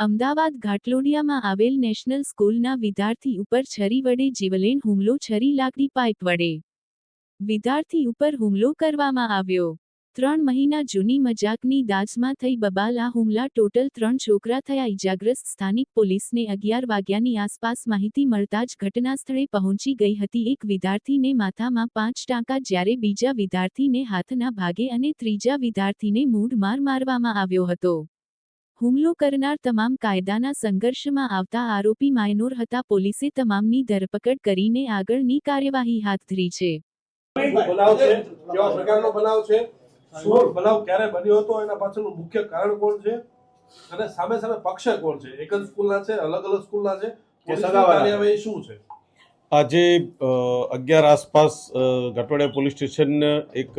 અમદાવાદ ઘાટલોડિયામાં આવેલ નેશનલ સ્કૂલના વિદ્યાર્થી ઉપર છરી વડે જીવલેણ હુમલો, છરી લાકડી, પાઇપ વડે વિદ્યાર્થી ઉપર હુમલો કરવામાં આવ્યો. ત્રણ મહિના જૂની મજાકની દાજમાં થઈ બબાલ આ હુમલા ટોટલ ત્રણ છોકરા થયા. ઇજાગ્રસ્ત સ્થાનિક પોલીસને અગિયાર વાગ્યાની આસપાસ માહિતી મળતા જ ઘટનાસ્થળે પહોંચી ગઈ હતી. એક વિદ્યાર્થીને માથામાં પાંચ ટાંકા જ્યારે બીજા વિદ્યાર્થીને હાથના ભાગે અને ત્રીજા વિદ્યાર્થીને મૂઢ માર મારવામાં આવ્યો હતો. હુમલો કરનાર તમામ કાયદાના સંઘર્ષમાં આવતા આરોપી માયનોર હતા. પોલીસે તમામની ધરપકડ કરીને આગળની કાર્યવાહી હાથ ધરી છે. બનાવ છે? કેવા પ્રકારનો બનાવ છે? શું બનાવ ક્યારે બન્યો હતો? એના પાછળનું મુખ્ય કારણ કોણ છે? અને સામે સામે પક્ષ કોણ છે? એક જ સ્કૂલના છે અલગ અલગ સ્કૂલના છે? કાર્યવાહી શું છે? આજે અગિયાર આસપાસ અ, પોલીસ સ્ટેશન એક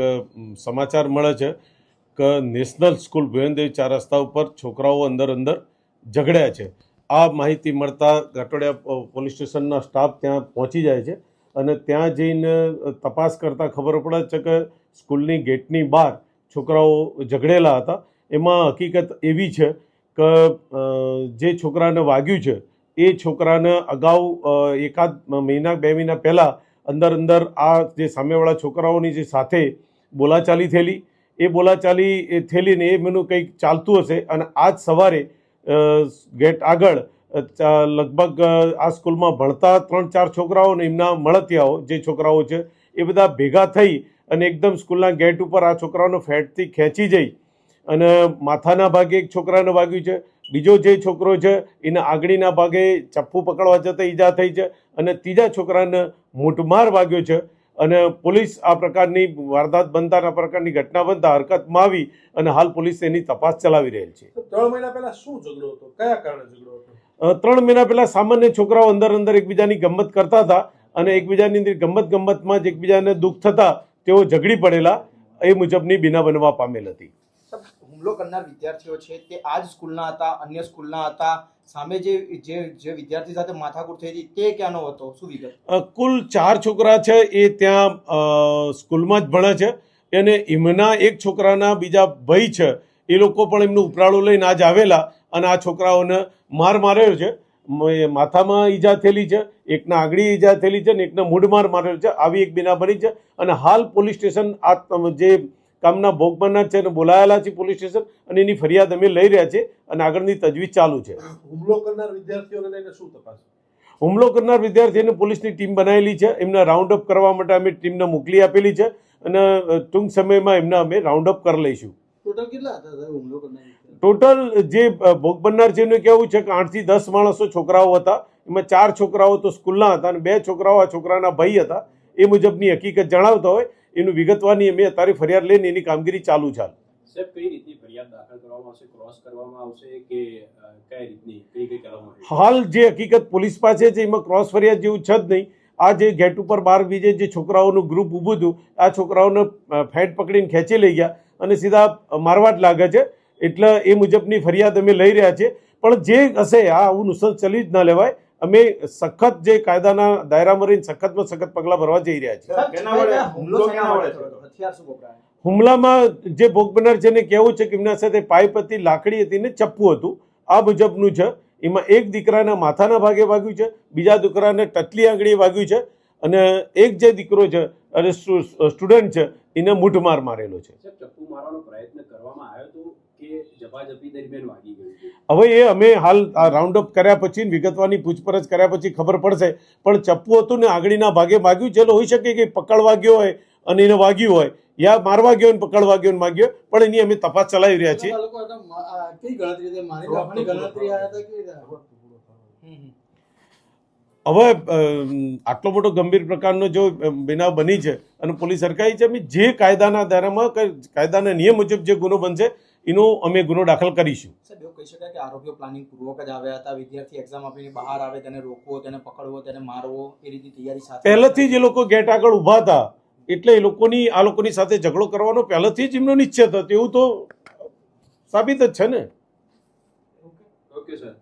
સમાચાર મળે છે. કે નેશનલ સ્કૂલ ભુવનદેવી ચાર રસ્તા ઉપર છોકરાઓ અંદર અંદર ઝઘડ્યા છે. આ માહિતી મળતા ઘાટોડિયા પોલીસ સ્ટેશનના સ્ટાફ ત્યાં પહોંચી જાય છે અને ત્યાં જઈને તપાસ કરતાં ખબર પડે છે કે સ્કૂલની ગેટની બહાર છોકરાઓ ઝઘડેલા હતા. એમાં હકીકત એવી છે કે જે છોકરાને વાગ્યું છે, એ છોકરાને અગાઉ એકાદ મહિના, બે મહિના પહેલાં અંદર અંદર આ જે સામેવાળા છોકરાઓની જે સાથે બોલાચાલી થયેલી એ બોલાચાલી થયેલી એ મેનું કંઈક ચાલતું હશે અને આજ સવારે ગેટ આગળ લગભગ આ સ્કૂલમાં ભણતા ત્રણ ચાર છોકરાઓ ને એમના મળતિયાઓ, જે છોકરાઓ છે, એ બધા ભેગા થઈ અને એકદમ સ્કૂલના ગેટ ઉપર આ છોકરાઓને ફેટથી ખેંચી જઈ અને માથાના ભાગે એક છોકરાને વાગ્યું છે, બીજો જે છોકરો છે, એને આગળીના ભાગે ચપ્પુ પકડવા જતાં ઈજા થઈ છે અને ત્રીજા છોકરાને મૂઠમાર વાગ્યો છે અને પોલીસ આ પ્રકારની વારદાત બનતા આ પ્રકારની ઘટના બનતા હરકતમાં આવી અને હાલ પોલીસ એની તપાસ ચલાવી રહેલ છે. ત્રણ મહિના પહેલા શું ઝઘડો હતો? કયા કારણે ઝઘડો હતો? ત્રણ મહિના પહેલા સામાન્ય છોકરાઓ અંદર અંદર એકબીજાની ગમત કરતા હતા અને એકબીજાની અંદર ગમત ગમતમાં જ એકબીજાને દુઃખ થતા તેઓ ઝઘડી પડેલા એ મુજબની બિના બનવા પામેલ હતી. હુમલો કરનાર વિદ્યાર્થીઓ છે તે આ જ સ્કૂલના હતા, અન્ય સ્કૂલના હતા. સામે જે જે જે વિદ્યાર્થી સાથે માથાકૂટ થઈ હતી, તે ક્યાંનો હતો? શું વિગત? કુલ ચાર છોકરા છે, એ ત્યાં સ્કૂલમાં જ ભણે છે. અને એમના એક છોકરાના બીજા ભાઈ છે. એ લોકો પણ એમનું ઉપરાળું લઈને આજ આવેલા અને આ છોકરાઓને માર માર્યો છે. માથામાં ઈજા થયેલી છે, એકના આંગળી ઈજા થયેલી છે અને એકના મૂઢમાર મારેલો છે. આવી એક બની છે અને હાલ પોલીસ સ્ટેશન આ, જે કામના ભોગ બનનાર છે અને બોલાયેલા છે પોલીસ સ્ટેશન અને એની ફરિયાદ અમે લઈ રહ્યા છે અને આગળની તજવીજ ચાલુ છે. હુમલો કરનાર વિદ્યાર્થીઓને લઈને શું તપાસ? હુમલો કરનાર વિદ્યાર્થીઓને પોલીસની ટીમ બનાવેલી છે. એમને રાઉન્ડ અપ કરવા માટે અમે ટીમને મોકલી આપેલી છે અને ટૂંક સમયમાં એમને અમે રાઉન્ડ અપ કરી લઈશું. ટોટલ કેટલા હતા હુમલો કરનાર ટોટલ જે ભોગ બનનાર છે એનું કહેવું છે કે આઠથી દસ માણસો છોકરાઓ હતા. એમાં ચાર છોકરાઓ તો સ્કૂલના હતા અને બે છોકરાઓ આ છોકરાના ભાઈ હતા. એ મુજબની હકીકત જણાવતા હોય. એનું વિગતવાની અમે અત્યારે ફરિયાદ લઈને એની કામગીરી ચાલુ છે હેઠળ? હાલ જે હકીકત પોલીસ પાસે છે એમાં ક્રોસ ફરિયાદ જેવું છે જ નહીં. આ જે ગેટ ઉપર બાર બીજે જે છોકરાઓનું ગ્રુપ ઊભું હતું આ છોકરાઓને ફેટ પકડીને ખેંચી લઈ ગયા અને સીધા મારવા જ લાગે છે. એટલે એ મુજબની ફરિયાદ અમે લઈ રહ્યા છીએ. પણ જે હશે આ આવું નુસરત ચલી જ ના લેવાય. અમે સખત જે કાયદાના દાયરામાં રહીને સખતમાં સખત પગલાં ભરવા જઈ રહ્યા છીએ. હુમલામાં જે ભોગ બનનાર છે એને કહેવું છે કે એમના સાથે પાઇપ હતી લાકડી હતી ને ચપ્પુ હતું. આ મુજબનું છે. એમાં એક દીકરાના માથાના ભાગે વાગ્યું છે બીજા દીકરાને ટટલી આંગળીએ વાગ્યું છે અને એક જે દીકરો છે અને સ્ટુડન્ટ છે એને મૂઠમાર મારેલો છે. ચપ્પુ મારવાનો પ્રયત્ન કરવામાં આવ્યો હતો હવે એ અમે હાલ આ રાઉન્ડ અપ કર્યા પછી વિગતવાની પૂછપરછ કર્યા પછી ખબર પડશે. પણ ચપ્પુ હતું ને આગળના ભાગે માગ્યું ચલો હોઈ શકે કે પકડવા ગયો હોય અને એને વાગ્યું હોય યા મારવા ગયો ને પકડવા ગયો ને માગ્યો પણ એની અમે તપાસ ચલાવી રહ્યા છીએ. હવે આટલો મોટો ગંભીર પ્રકારનો જો બનાવ બની છે અને પોલીસ સરકારી છે જે કાયદાના દાયરામાં કાયદાના નિયમ મુજબ જે ગુનો બનશે એનો અમે ગુનો દાખલ કરીશું. સાહેબ એવું કહી શકાય કે આરોપીઓ પ્લાનિંગ પૂર્વક જ આવ્યા હતા વિદ્યાર્થી એક્ઝામ આપીને બહાર આવે તેને રોકવો તેને પકડવો તેને મારવો એ રીતે તૈયારી સાથે પહેલેથી જ એ લોકો ગેટ આગળ ઊભા હતા. એટલે એ લોકોની આ લોકોની સાથે ઝઘડો કરવાનો પહેલેથી જ એમનો નિશ્ચય હતો. એવું તો સાબિત જ છે ને? Okay sir